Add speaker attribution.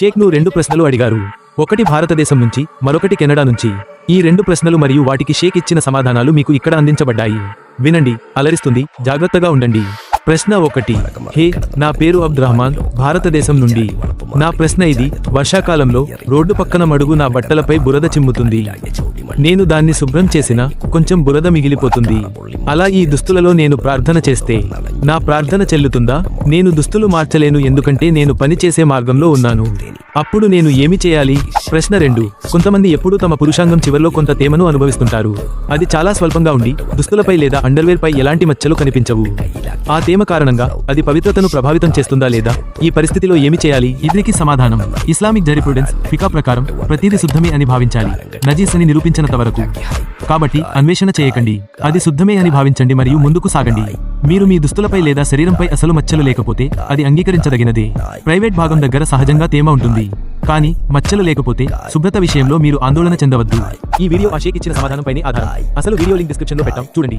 Speaker 1: షేక్ను రెండు ప్రశ్నలు అడిగారు. ఒకటి భారతదేశం నుంచి మరొకటి కెనడా నుంచి. ఈ రెండు ప్రశ్నలు మరియు వాటికి షేక్ ఇచ్చిన సమాధానాలు మీకు ఇక్కడ అందించబడ్డాయి. వినండి అలరిస్తుంది జాగ్రత్తగా ఉండండి. ప్రశ్న ఒకటి. హే నా పేరు అబ్ద్ రహమాన్ భారతదేశం నుండి. నా ప్రశ్న ఇది వర్షాకాలంలో రోడ్డు పక్కన మడుగు నా బట్టలపై బురద చిమ్ముతుంది. నేను దాన్ని శుభ్రం చేసిన కొంచెం బురద మిగిలిపోతుంది. అలా ఈ దుస్తులలో నేను ప్రార్థన చేస్తే నా ప్రార్థన చెల్లుతుందా? నేను దుస్తులు మార్చలేను ఎందుకంటే నేను పని చేసే మార్గంలో ఉన్నాను. అప్పుడు నేను ఏమి చేయాలి? ప్రశ్న రెండు. కొంతమంది ఎప్పుడూ తమ పురుషాంగం చివర్లో కొంత తేమను అనుభవిస్తుంటారు. అది చాలా స్వల్పంగా ఉండి దుస్తులపై లేదా అండర్వేర్ పై ఎలాంటి మచ్చలు కనిపించవు. ఆ తేమ కారణంగా అది పవిత్రతను ప్రభావితం చేస్తుందా లేదా? ఈ పరిస్థితిలో ఏమి చేయాలి? ఇదికి సమాధానం. ఇస్లామిక్ జరిప్రూడెన్స్ ఫికా ప్రకారం ప్రతిది శుద్ధమే అని భావించాలి. నజీస్ అని నిరూపించినంత వరకు. కాబట్టి అన్వేషణ చేయకండి. అది శుద్ధమే అని భావించండి మరియు ముందుకు సాగండి. మీరు మీ దుస్తులపై లేదా శరీరంపై అసలు మచ్చలు లేకపోతే అది అంగీకరించదగినదే. ప్రైవేట్ భాగం దగ్గర సహజంగా తేమ ఉంటుంది. కానీ మచ్చలు లేకపోతే శుభ్రత విషయంలో మీరు ఆందోళన చెందవద్దు. ఈ వీడియో అషేక్ ఇచ్చిన సమాధానంపై ఆధారం. అసలు వీడియో లింక్ డిస్క్రిప్షన్లో పెట్టాం. చూడండి.